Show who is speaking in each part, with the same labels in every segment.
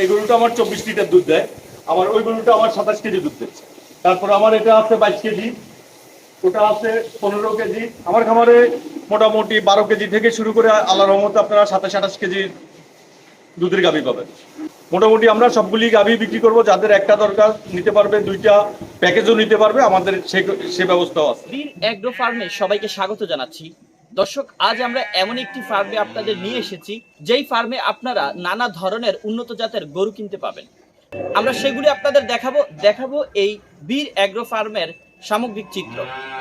Speaker 1: এই গরুটা আমার চব্বিশ লিটার দুধ দেয়। আমার ওই গরুটা আমার সাতাশ কেজি দুধ দিচ্ছে তারপর আমার এটা আছে বাইশ কেজি। ওটা আছে পনেরো কেজি। আমার খামারে মোটামুটি বারো কেজি থেকে শুরু করে আল্লাহ রহমতে আপনারা সাতাশ, আঠাশ কেজি দুধের গাভি পাবেন। মোটামুটি আমরা সবগুলি গাভি বিক্রি করব। যাদের একটা দরকার নিতে পারবে, দুইটা প্যাকেজও নিতে পারবে। আমাদের সে ব্যবস্থাও আছে।
Speaker 2: সবাইকে স্বাগত জানাচ্ছি। দর্শক, আজ আমরা এমন একটি ফার্মে আপনাদের নিয়ে এসেছি, যেই ফার্মে আপনারা নানা ধরনের উন্নত জাতের গরু কিনতে পাবেন। আমরা সেগুলি আপনাদের দেখাবো দেখাবো এই বীর অ্যাগ্রো ফার্মের সামগ্রিক চিত্র।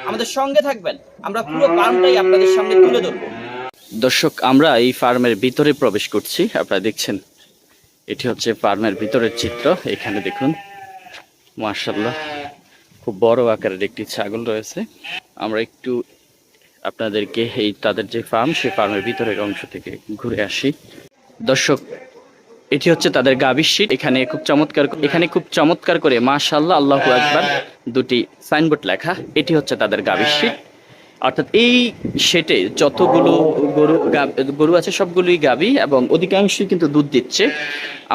Speaker 2: আমাদের সঙ্গে থাকবেন, আমরা পুরো ফার্মটাই আপনাদের সামনে তুলে ধরবো। দর্শক, আমরা এই ফার্মের ভিতরে প্রবেশ করছি, আপনারা দেখছেন, এটি হচ্ছে ফার্মের ভিতরের চিত্র, এখানে দেখুন মার্শাল্লাহ খুব বড় আকারের একটি ছাগল রয়েছে। আমরা একটু আপনাদেরকে এই তাদের যে ফার্ম সেই ফার্মের ভিতরের অংশ থেকে ঘুরে আসি। দর্শক, এটি হচ্ছে তাদের গাভীর শীত এখানে খুব চমৎকার এখানে খুব চমৎকার করে মাশাল্লাহ আল্লাহু আকবার, দুটি সাইনবোর্ড লেখা। এটি হচ্ছে তাদের গাভীর শীট। অর্থাৎ এই শেটে যতগুলো গরু গরু আছে, সবগুলোই গাভী এবং অধিকাংশই কিন্তু দুধ দিচ্ছে।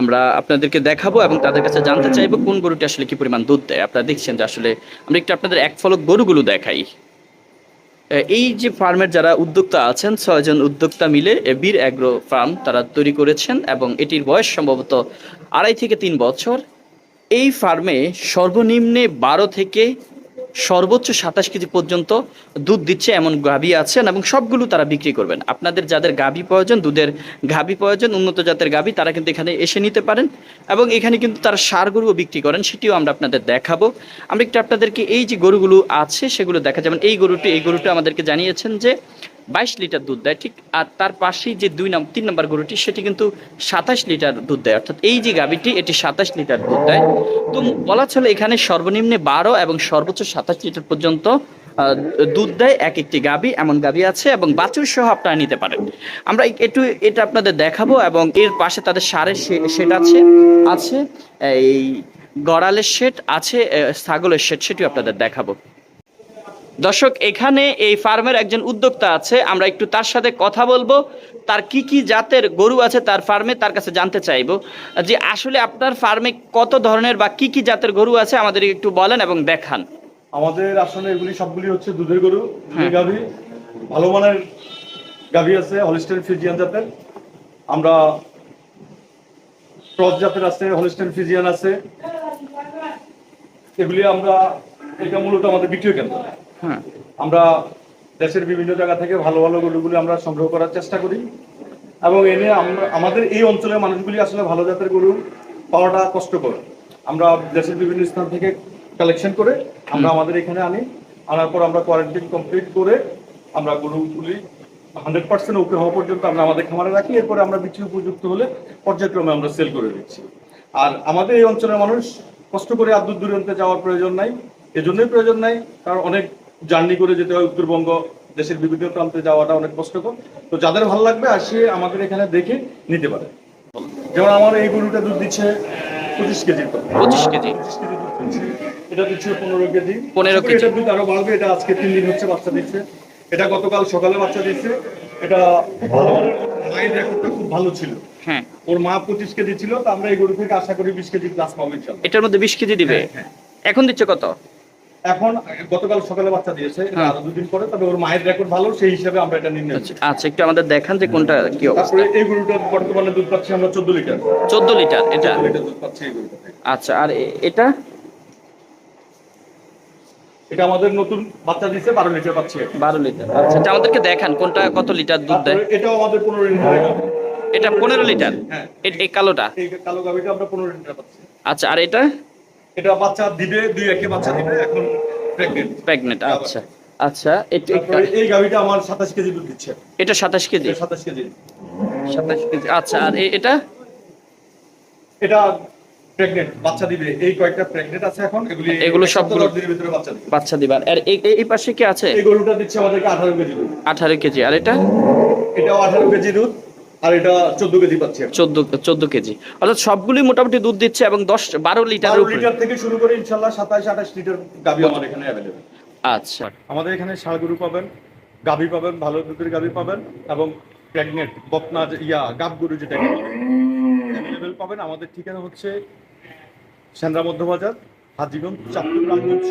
Speaker 2: আমরা আপনাদেরকে দেখাবো এবং তাদের কাছে জানতে চাইব কোন গরুটি আসলে কি পরিমাণ দুধ দেয়। আপনারা দেখছেন যে আসলে আমরা একটু আপনাদের এক ফলক গরুগুলো দেখাই। এই যে ফার্মের যারা উদ্যোক্তা আছেন ছয়জন উদ্যোক্তা মিলে বীর অ্যাগ্রো ফার্ম তারা তৈরি করেছেন এবং এটির বয়স সম্ভবত আড়াই থেকে তিন বছর। এই ফার্মে সর্বনিম্নে বারো থেকে সর্বোচ্চ সাতাশ কেজি পর্যন্ত দুধ দিচ্ছে এমন গাভী আছেন এবং সবগুলো তারা বিক্রি করবেন। আপনাদের যাদের গাভী প্রয়োজন, দুধের গাভী প্রয়োজন, উন্নত জাতের গাভী, তারা কিন্তু এখানে এসে নিতে পারেন এবং এখানে কিন্তু তারা সার গরুও বিক্রি করেন, সেটিও আমরা আপনাদের দেখাবো। আমরা একটু আপনাদেরকে এই যে গরুগুলো আছে, সেগুলো দেখা যাবেন এই গরুটি এই গরুটি আমাদেরকে জানিয়েছেন যে বাইশ লিটার দুধ দেয়, ঠিক? আর তার পাশেই যে দুই নম্বর তিন নম্বর গরুটি, সেটি কিন্তু সাতাশ লিটার দুধ দেয়। অর্থাৎ এই যে গাভীটি, এটি সাতাশ লিটার দুধ দেয়। তো বলা চলে এখানে সর্বনিম্নে বারো এবং সর্বোচ্চ সাতাশ লিটার পর্যন্ত দুধ দেয় এক একটি গাভী, এমন গাভী আছে এবং বাছুর সহ আপনারা নিতে পারেন। আমরা একটু এটা আপনাদের দেখাবো এবং এর পাশে তাদের সারের সেট আছে আছে, এই গড়ালের শেড আছে ছাগলের সেট, সেটিও আপনাদের দেখাবো। দর্শক এখানে এই ফার্মের একজন উদ্যোক্তা আছে। আমরা একটু তার সাথে কথা বলব। তার কি কি জাতের গরু আছে তার ফার্মে তার কাছে জানতে চাইব। যে আসলে আপনার ফার্মে কত ধরনের বা কি কি জাতের গরু আছে আমাদের একটু বলেন এবং দেখান।
Speaker 1: আমাদের আসলে এগুলি সবগুলি হচ্ছে দুধের গরু দুধের গাভী। ভালো মানের গাভী আছে হলিস্টেন ফিজিয়ান জাতের। আমরা ক্রস জাতের আছে হলিস্টেন ফিজিয়ান আছে। এগুলি আমরা এটা মূলত আমাদের বিক্রয় কেন্দ্র।
Speaker 2: হ্যাঁ।
Speaker 1: আমরা দেশের বিভিন্ন জায়গা থেকে ভালো ভালো গরুগুলি আমরা সংগ্রহ করার চেষ্টা করি এবং এনে আমরা আমাদের এই অঞ্চলের মানুষগুলি আসলে ভালো জাতের গরু পাওয়াটা কষ্টকর। আমরা দেশের বিভিন্ন স্থান থেকে কালেকশন করে আমরা আমাদের এখানে আনি। আনার পর আমরা কোয়ারেন্টাইন কমপ্লিট করে আমরা গরুগুলি হান্ড্রেড পার্সেন্ট ওকে হওয়া পর্যন্ত আমরা আমাদের খামারে রাখি। এরপরে আমরা বিক্রি উপযুক্ত হলে পর্যায়ক্রমে আমরা সেল করে দিচ্ছি। আর আমাদের এই অঞ্চলের মানুষ কষ্ট করে আর দূর দূরান্তে যাওয়ার প্রয়োজন নাই। এজন্যই প্রয়োজন নাই কারণ অনেক জার্নি করে যেতে হয় উত্তরবঙ্গ দেশের বিভিন্ন প্রান্তে যাওয়াটা অনেক কষ্টকর। তো যাদের ভালো লাগবে আসে আমাদের এখানে দেখে নিতে পারে যেমন আমার এই গরুটা দুধ দিচ্ছে পঁচিশ কেজি।
Speaker 2: পঁচিশ কেজি।
Speaker 1: এটা দিচ্ছে পনেরো কেজি।
Speaker 2: 15 কেজি।
Speaker 1: এটা দুধ আরও বাড়বে এটা আজকে তিন দিন হচ্ছে বাচ্চা দিচ্ছে। এটা গতকাল সকালে বাচ্চা দিচ্ছে। এটা মায়ের রেকর্ডটা খুব ভালো ছিল।
Speaker 2: হ্যাঁ।
Speaker 1: ওর মা পঁচিশ কেজি ছিল তো আমরা এই গরু থেকে আশা করি বিশ কেজি প্লাস পাবো
Speaker 2: এটার মধ্যে বিশ কেজি দিবে?
Speaker 1: হ্যাঁ,
Speaker 2: এখন দিচ্ছে কত?
Speaker 1: এখন গতকাল সকালে বাচ্চা দিয়েছে এটা
Speaker 2: হ্যাঁ।
Speaker 1: আরও দুদিন পরে তবে ওর মায়ের রেকর্ড ভালো সেই হিসাবে আমরা এটা নির্ণয়
Speaker 2: আচ্ছা আচ্ছা একটু আমাদের দেখান যে কোনটা কি অবস্থা।
Speaker 1: এই গরুটার বর্তমানে দুধ পাচ্ছি আমরা চোদ্দ লিটার।
Speaker 2: চোদ্দ লিটার এটা?
Speaker 1: লিটার দুধ পাচ্ছি এই গরুটা
Speaker 2: আচ্ছা আর এটা?
Speaker 1: এটা আমাদের নতুন বাচ্চা লিটার পাচ্ছি
Speaker 2: লিটার আচ্ছা এটা আমাদেরকে দেখান কোনটা কত লিটার দুধ দেয়?
Speaker 1: এটাও আমাদের লিটার
Speaker 2: এটা পনেরো লিটার?
Speaker 1: হ্যাঁ।
Speaker 2: এই কালোটা?
Speaker 1: এই কালো আমরা লিটার পাচ্ছি।
Speaker 2: আচ্ছা আর এটা?
Speaker 1: এটা বাচ্চা দিবে দুই একে বাচ্চা দিবে এখন প্রেগনেন্ট
Speaker 2: প্রেগনেন্ট আচ্ছা আচ্ছা এটা
Speaker 1: এই গাভিটা আমার সাতাশ কেজি দুধ দিচ্ছে।
Speaker 2: এটা সাতাশ কেজি?
Speaker 1: সাতাশ কেজি।
Speaker 2: সাতাশ কেজি আচ্ছা আর এটা?
Speaker 1: এটা প্রেগনেন্ট বাচ্চা দিবে। এই কয়েকটা প্রেগনেন্ট আছে এখন এগুলি
Speaker 2: এগুলো সবগুলো-
Speaker 1: দিনের ভিতরে বাচ্চা দিবে।
Speaker 2: বাচ্চা দিবার আর এই পাশে কি আছে?
Speaker 1: এই গরুটা দিচ্ছে আমাদেরকে আঠারো কেজি দুধ।
Speaker 2: আঠারো কেজি আর এটা?
Speaker 1: এটাও আঠারো কেজি দুধ। আর এটা চোদ্দ কেজি পাচ্ছি।
Speaker 2: অর্থাৎ মোটামুটি দুধ দিচ্ছে এবং লিটারের
Speaker 1: লিটার থেকে শুরু করে ইনশাল্লাহ সাতাশ আঠাশ লিটার আমার এখানে অ্যাভেলেবেল
Speaker 2: আচ্ছা।
Speaker 1: আমাদের এখানে গরু পাবেন গাভি পাবেন ভালো দুধের গাভি পাবেন এবং প্রেগনেন্ট বকনা ইয়া গাব গরু যেটা পাবেন। আমাদের ঠিকানা হচ্ছে সেন্দ্রা মধ্যবাজার হাজিগঞ্জ চাঁদপুর রামগঞ্জ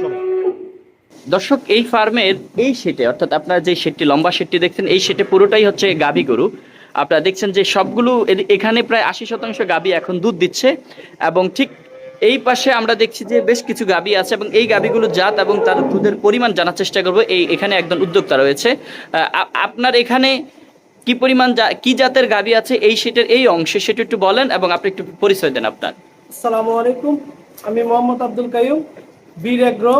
Speaker 2: দর্শক এই ফার্মের এই শেটে অর্থাৎ আপনারা যে শেটটি লম্বা শেটটি দেখছেন এই শেটে পুরোটাই হচ্ছে গাভী গরু। আপনারা দেখছেন যে সবগুলো এখানে প্রায় আশি শতাংশ গাভী এখন দুধ দিচ্ছে এবং ঠিক এই পাশে আমরা দেখছি যে বেশ কিছু গাভী আছে এবং এই গাভীগুলো জাত এবং তার দুধের পরিমাণ জানার চেষ্টা করব। এই এখানে একজন উদ্যোক্তা রয়েছে। আপনার এখানে কি পরিমাণ কি জাতের গাবি আছে? এই শেটের এই অংশে সেটা একটু বলেন এবং আপনি একটু পরিচয় দেন আপনার।
Speaker 3: আসসালামু আলাইকুম। আমি মোহাম্মদ আব্দুল কাইম বীর এগ্রো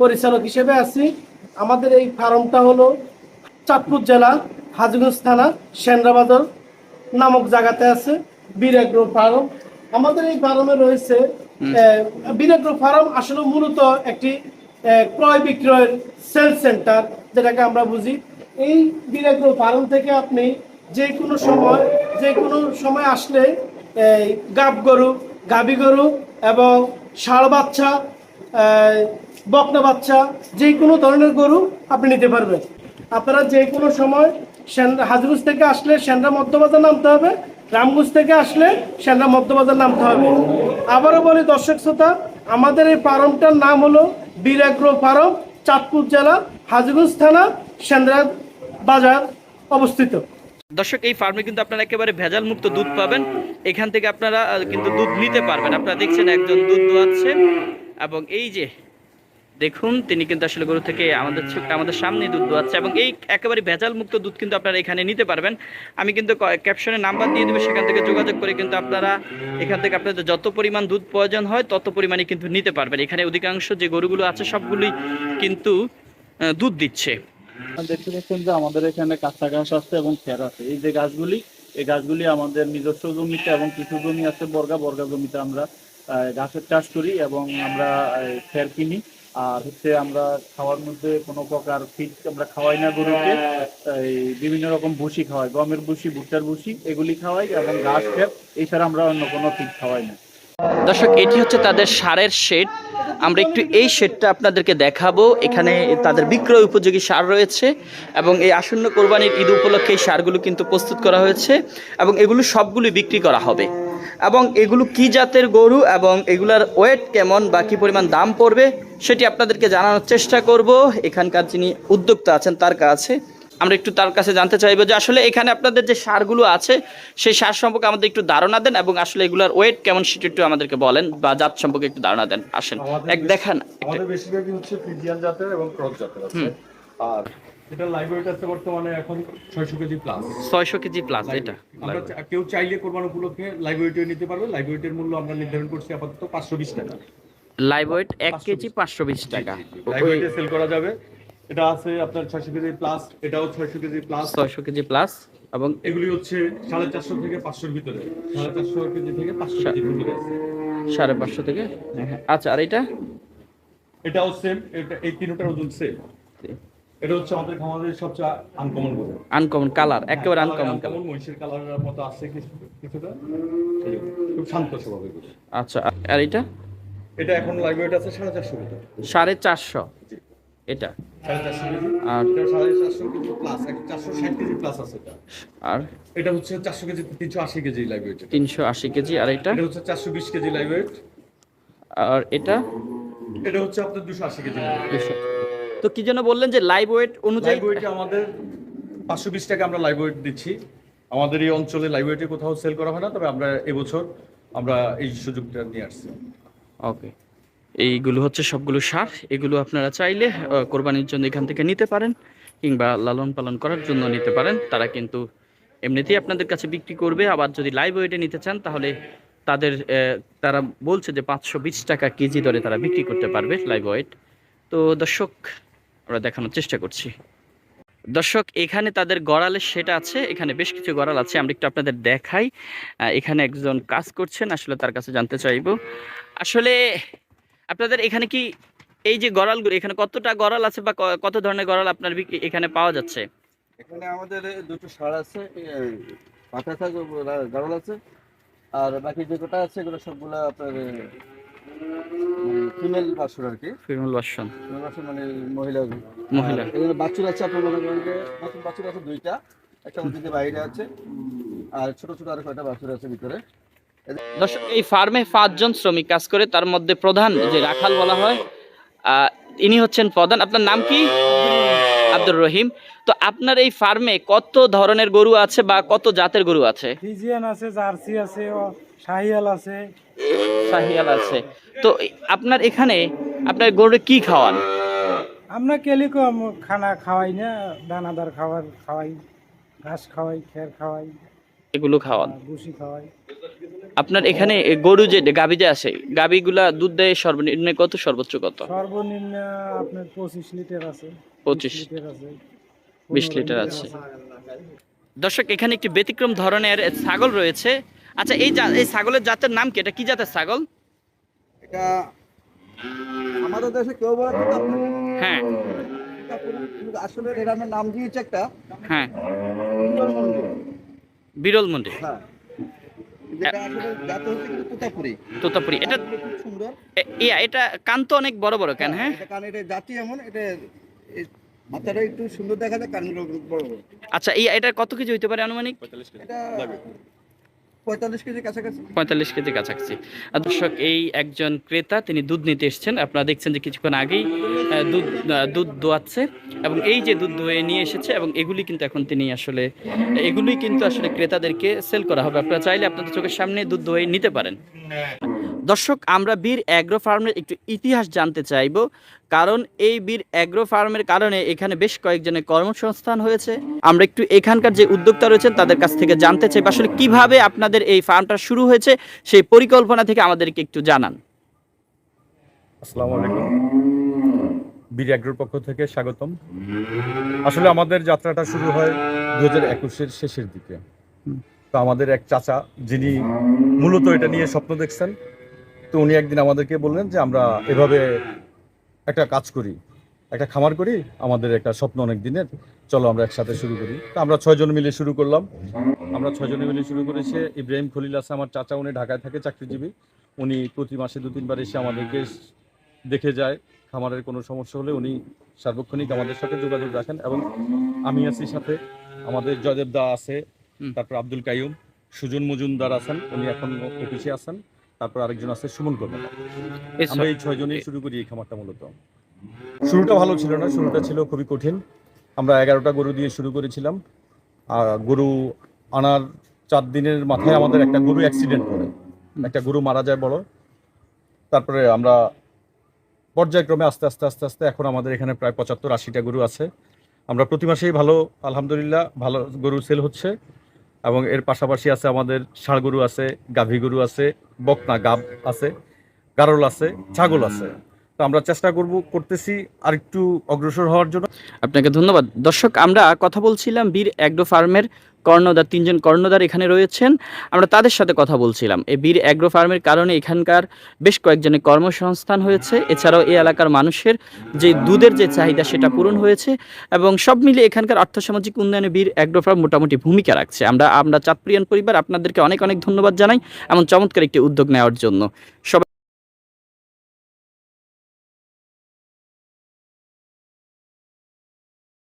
Speaker 3: পরিচালক হিসেবে আছি। আমাদের এই ফার্মটা হলো চাঁদপুর জেলা। হাজগঞ্জ থানা সেন্দ্রাবাদর নামক জায়গাতে আছে বীর এগ্রো ফার্ম। আমাদের এই ফার্মে রয়েছে আহ, বীর এগ্রো ফার্ম আসলে মূলত একটি ক্রয় বিক্রয়ের সেল সেন্টার যেটাকে আমরা বুঝি। এই বীর এগ্রো ফার্ম থেকে আপনি যে কোনো সময় যে কোনো সময় আসলে গাব গরু গাবি গরু এবং ষাঁড় বাচ্চা বকনা বাচ্চা যে কোনো ধরনের গরু আপনি নিতে পারবেন। আপনারা যে কোনো সময় হাজগুজ থেকে আসলে সেন্দ্রা মধ্যবাজার নামতে হবে রামগুজ থেকে আসলে সেন্দ্রা মধ্যবাজার নামতে হবে। আবারও বলি দর্শক শ্রোতা, আমাদের এই ফার্মটার নাম হলো বীরাগ্রো ফার্ম, চাঁদপুর জেলা হাজগুজ থানা, সেন্দ্রা বাজার অবস্থিত।
Speaker 2: দর্শক, এই ফার্মে কিন্তু আপনারা একেবারে ভেজাল মুক্ত দুধ পাবেন। এখান থেকে আপনারা কিন্তু দুধ নিতে পারবেন। আপনারা দেখছেন একজন দুধ দোয়াচ্ছে এবং এই যে দেখুন, তিনি কিন্তু আসলে গরু থেকে আমাদের আমাদের সামনে দুধ দোয়াচ্ছে এবং এই একেবারে ভেজাল মুক্ত দুধ কিন্তু আপনারা এখানে নিতে পারবেন। আমি কিন্তু ক্যাপশনে নাম্বার দিয়ে দেবো, সেখান থেকে যোগাযোগ করে কিন্তু আপনারা এখান থেকে আপনাদের যত পরিমাণ দুধ প্রয়োজন হয়, তত পরিমাণে কিন্তু নিতে পারবেন। এখানে অধিকাংশ যে গরুগুলো আছে, সবগুলোই কিন্তু দুধ দিচ্ছে।
Speaker 4: দেখতে পাচ্ছেন যে আমাদের এখানে কাঁচা ঘাস আছে এবং খের আছে। এই যে গাছগুলি, এই গাছগুলি আমাদের নিজস্ব জমিতে এবং কিছু জমি আছে, বর্গা বর্গা জমিতে আমরা ঘাসের চাষ করি এবং আমরা খের কিনি। আর হচ্ছে আমরা খাওয়ার মধ্যে কোনো প্রকার ফিড আমরা খাওয়াই না গরুকে। এই বিভিন্ন রকম ভুসি খাওয়াই, গমের ভুসি, ভুট্টার ভুসি, এগুলি খাওয়াই এবং ঘাস খের এছাড়া আমরা অন্য কোনো ফিড খাওয়াই না।
Speaker 2: দর্শক, এটি হচ্ছে তাদের সারের শেড আমরা একটু এই শেডটা আপনাদেরকে দেখাবো। এখানে তাদের বিক্রয় উপযোগী সার রয়েছে এবং এই আসন্ন কোরবানির ঈদ উপলক্ষে এই সারগুলো কিন্তু প্রস্তুত করা হয়েছে এবং এগুলো সবগুলি বিক্রি করা হবে। এবং এগুলো কি জাতের গরু এবং এগুলার ওয়েট কেমন বা কী পরিমাণ দাম পড়বে সেটি আপনাদেরকে জানানোর চেষ্টা করব। এখানকার যিনি উদ্যোক্তা আছেন তার কাছে। আমরা একটু তার কাছে জানতে চাইব যে আসলে এখানে আপনাদের যে সারগুলো আছে সেই সার সম্পর্কে আমাদের একটু ধারণা দেন এবং আসলে এগুলোর ওয়েট কেমন সেটা একটু আমাদেরকে বলেন বা জাত সম্পর্কে একটু ধারণা দেন। আসেন। এক দেখান
Speaker 1: আমাদের বেশিরভাগই হচ্ছে জাতের এবং ক্রস জাতের আছে আর এটা ওয়েট আছে বর্তমানে এখন ছয়শো কেজি প্লাস
Speaker 2: ছয়শো কেজি প্লাস এটা
Speaker 1: আমরা কেউ চাইলে কোরবান উপলক্ষে লাইভ নিতে পারবে। লাইভ ওয়েটের মূল্য আমরা নির্ধারণ করছি আপাতত পাঁচশো বিশ টাকা।
Speaker 2: লাইভ ওয়েট এক কেজি পাঁচশো বিশ টাকা।
Speaker 1: লাইভ ওয়েটে সেল করা যাবে। এটা আছে আপনার ছয়শো কেজি প্লাস এটাও ছয়শো কেজি প্লাস
Speaker 2: ছয়শো কেজি প্লাস এবং
Speaker 1: এগুলি হচ্ছে সাড়ে চারশো থেকে পাঁচশোর ভিতরে। সাড়ে চারশো কেজি থেকে পাঁচশো কেজির ভিতরে
Speaker 2: সাড়ে পাঁচশো থেকে? হ্যাঁ, আচ্ছা আর এটা?
Speaker 1: এটাও সেম এটা এই তিনটার ওজন সেম এটা হচ্ছে আমাদের খামারের সবচেয়ে আনকমন গরু
Speaker 2: আনকমন কালার একেবারে আনকমন কালার
Speaker 1: মহিষের কালারের মতো আছে কিছুটা। খুব শান্ত স্বভাবের গরু
Speaker 2: আচ্ছা আর এটা?
Speaker 1: এটা এখন লাইভ ওয়েট আছে সাড়ে চারশো ভিতরে।
Speaker 2: সাড়ে চারশো। এটা? আর
Speaker 1: এটা
Speaker 2: আর?
Speaker 1: এটা হচ্ছে চারশো কেজি তিনশো আশি কেজি ওয়েট
Speaker 2: তিনশো আশি কেজি আর এটা?
Speaker 1: এটা হচ্ছে চারশো বিশ কেজি ওয়েট
Speaker 2: আর এটা?
Speaker 1: এটা হচ্ছে আপনার দুশো আশি কেজি।
Speaker 2: তো কি যেন বললেন যে লাইভ ওয়েট অনুযায়ী
Speaker 1: আমাদের পাঁচশো বিশ টাকা আমরা লাইভ ওয়েট দিচ্ছি। আমাদের এই অঞ্চলে লাইভ ওয়েটে কোথাও সেল করা হয় না তবে আমরা এবছর আমরা এই সুযোগটা নিয়ে আসছি।
Speaker 2: ওকে এইগুলো হচ্ছে সবগুলো সার। এগুলো আপনারা চাইলে কোরবানির জন্য এখান থেকে নিতে পারেন কিংবা লালন পালন করার জন্য নিতে পারেন। তারা কিন্তু এমনিতেই আপনাদের কাছে বিক্রি করবে। আবার যদি লাইভ ওয়েটে নিতে চান তাহলে তাদের তারা বলছে যে পাঁচশো বিশ টাকা কেজি দরে তারা বিক্রি করতে পারবে লাইভ ওয়েট তো দর্শক আমরা দেখানোর চেষ্টা করছি। দর্শক, এখানে তাদের গড়ালের সেটা আছে, এখানে বেশ কিছু গড়াল আছে, আমরা একটু আপনাদের দেখাই। এখানে একজন কাজ করছেন, আসলে তার কাছে জানতে চাইব। আসলে আপনাদের এখানে কি এই যে গড়ালগুলো, এখানে কতটা গড়াল আছে বা কত ধরনের গড়াল আপনার এখানে পাওয়া যাচ্ছে?
Speaker 5: এখানে আমাদের দুটো ষাঁড় আছে থাকে গাড়ল আছে, আর বাকি যে কটা আছে, এগুলো সবগুলো আপনার ফিমেল বাছুর আর কি?
Speaker 2: ফিরমুল বাসন
Speaker 5: ফিমেল বাছুর মানে মহিলা
Speaker 2: মহিলা।
Speaker 5: এখানে বাছুর আছে আপনার মনে করেন যে নতুন আছে দুইটা একটা ওদিকে বাইরে আছে আর ছোট ছোট আর কয়টা বাছুর আছে ভিতরে।
Speaker 2: দর্শক এই ফার্মে পাঁচজন শ্রমিক কাজ করে তার মধ্যে প্রধান যে রাখাল বলা হয় আহ, ইনি হচ্ছেন প্রধান। আপনার নাম কি? আব্দুর রহিম। তো আপনার এই ফার্মে কত ধরনের গরু আছে বা কত জাতের গরু আছে?
Speaker 6: ফিজিয়ান আছে জার্সি আছে শাহিয়াল আছে।
Speaker 2: শাহিয়াল আছে। তো আপনার এখানে আপনার গরুটা কি খাওয়ান?
Speaker 6: আমরা কেলিকম খানা খাওয়াই না দানাদার খাবার খাওয়াই ঘাস খাওয়াই খের খাওয়াই
Speaker 2: এগুলো খাওয়ান।
Speaker 6: ভুসি খাওয়াই।
Speaker 2: আপনার এখানে গরু যে গাবি যে আছে গাবিগুলা দুধ দেয় সর্বনিম্ন কত সর্বোচ্চ কত?
Speaker 6: সর্বনিম্ন আপনার পঁচিশ লিটার আছে।
Speaker 2: 25
Speaker 6: লিটার আছে।
Speaker 2: বিশ লিটার আছে। দর্শক এখানে একটি ব্যতিক্রম ধরনের ছাগল রয়েছে। আচ্ছা এই এই ছাগলের জাতের নাম কি? এটা কি জাতের ছাগল?
Speaker 5: এটা আমাদের দেশে কেউ বলে।
Speaker 2: হ্যাঁ।
Speaker 5: আসলে এর নাম দিয়েছি একটা
Speaker 2: হ্যাঁ।
Speaker 5: সুন্দর মন্দির।
Speaker 2: বিরল মন্ডি
Speaker 5: হ্যাঁ যেটা আসলে জাত হচ্ছে কিন্তু তোতাপুরি।
Speaker 2: তোতাপুরি। এটা
Speaker 5: সুন্দর।
Speaker 2: ইয়া এটা কান তো অনেক বড় বড় কেন হ্যাঁ
Speaker 5: এটা এটা জাতি এমন এটা মাথাটা একটু সুন্দর দেখা যায় কানগুলো বড় বড়।
Speaker 2: আচ্ছা ইয়া এটা কত কিছু হইতে পারে আনুমানিক?
Speaker 5: এটা পঁয়তাল্লিশ কেজি কাছাকাছি।
Speaker 2: আর দর্শক, এই একজন ক্রেতা, তিনি দুধ নিতে এসছেন। আপনারা দেখছেন যে কিছুক্ষণ আগেই দুধ দুধ দোয়াচ্ছে এবং এই যে দুধ দোয়ে নিয়ে এসেছে এবং এগুলি কিন্তু এখন তিনি আসলে, এগুলি কিন্তু আসলে ক্রেতাদেরকে সেল করা হবে। আপনারা চাইলে আপনাদের চোখের সামনে দুধ দোয়ে নিতে পারেন। দর্শক, আমরা বীর অ্যাগ্রো ফার্মের একটু ইতিহাস জানতে চাইব। কারণ এই বীর অ্যাগ্রো ফার্মের কারণে এখানে বেশ কয়েকজনের কর্মসংস্থান হয়েছে। আমরা একটু এখানকার যে উদ্যোক্তা রয়েছেন, তাদের কাছ থেকে জানতে চাইব আসলে কীভাবে আপনাদের এই ফার্মটা শুরু হয়েছে, সেই পরিকল্পনা থেকে আমাদেরকে একটু জানান।
Speaker 1: আলাইকুম বীর অ্যাগ্রোর পক্ষ থেকে স্বাগতম। আসলে আমাদের যাত্রাটা শুরু হয় দু হাজার একুশের শেষের দিকে। তো আমাদের এক চাচা, যিনি মূলত এটা নিয়ে স্বপ্ন দেখছেন তো উনি একদিন আমাদেরকে বললেন যে আমরা এভাবে একটা কাজ করি একটা খামার করি আমাদের একটা স্বপ্ন অনেক দিনের চলো আমরা একসাথে শুরু করি। তো আমরা ছয়জন মিলে শুরু করলাম। আমরা ছয়জনে মিলে শুরু করেছি। ইব্রাহিম খলিল আছে আমার চাচা উনি ঢাকায় থাকে চাকরিজীবী। উনি প্রতি মাসে দু তিনবার এসে আমাদেরকে দেখে যায়। খামারের কোনো সমস্যা হলে উনি সার্বক্ষণিক আমাদের সাথে যোগাযোগ রাখেন এবং আমি আছি সাথে। আমাদের জয়দেব দা আছে তারপর আব্দুল কাইয়ুম সুজন মজুমদার আছেন উনি এখন অফিসে আছেন। তারপর আরেকজন আছে সুমন কর্মকার আমরা এই ছয়জনই শুরু করি এই খামারটা মূলত। শুরুটা ভালো ছিল না শুরুটা ছিল খুবই কঠিন। আমরা এগারোটা গরু দিয়ে শুরু করেছিলাম। আর গরু আনার চার দিনের মাথায় আমাদের একটা গরু অ্যাক্সিডেন্ট করে। একটা গরু মারা যায় বড় তারপরে আমরা পর্যায়ক্রমে আস্তে আস্তে আস্তে আস্তে এখন আমাদের এখানে প্রায় পঁচাত্তর আশিটা গরু আছে। আমরা প্রতি মাসেই ভালো আলহামদুলিল্লাহ ভালো গরু সেল হচ্ছে। এবং এর পাশাপাশি আছে আমাদের ষাঁড় গরু আছে, গাভী গরু আছে, বকনা গাব আছে, গারল আছে, ছাগল আছে। তো আমরা চেষ্টা করব, করতেছি আরেকটু অগ্রসর হওয়ার জন্য।
Speaker 2: আপনাকে ধন্যবাদ। দর্শক, আমরা কথা বলছিলাম বীর অ্যাগ্রো ফার্মের কর্ণদার তিনজন কর্ণধার এখানে রয়েছেন। আমরা তাদের সাথে কথা বলছিলাম। এই বীর অ্যাগ্রো ফার্মের কারণে এখানকার বেশ কয়েকজনের কর্মসংস্থান হয়েছে। এছাড়াও এই এলাকার মানুষের যে দুধের যে চাহিদা, সেটা পূরণ হয়েছে এবং সব মিলে এখানকার আর্থসামাজিক উন্নয়নে বীর অ্যাগ্রো ফার্ম মোটামুটি ভূমিকা রাখছে। আমরা আমরা চাঁদপ্রিয়ান পরিবার, আপনাদেরকে অনেক অনেক ধন্যবাদ জানাই এমন চমৎকার একটি উদ্যোগ নেওয়ার জন্য। সবাই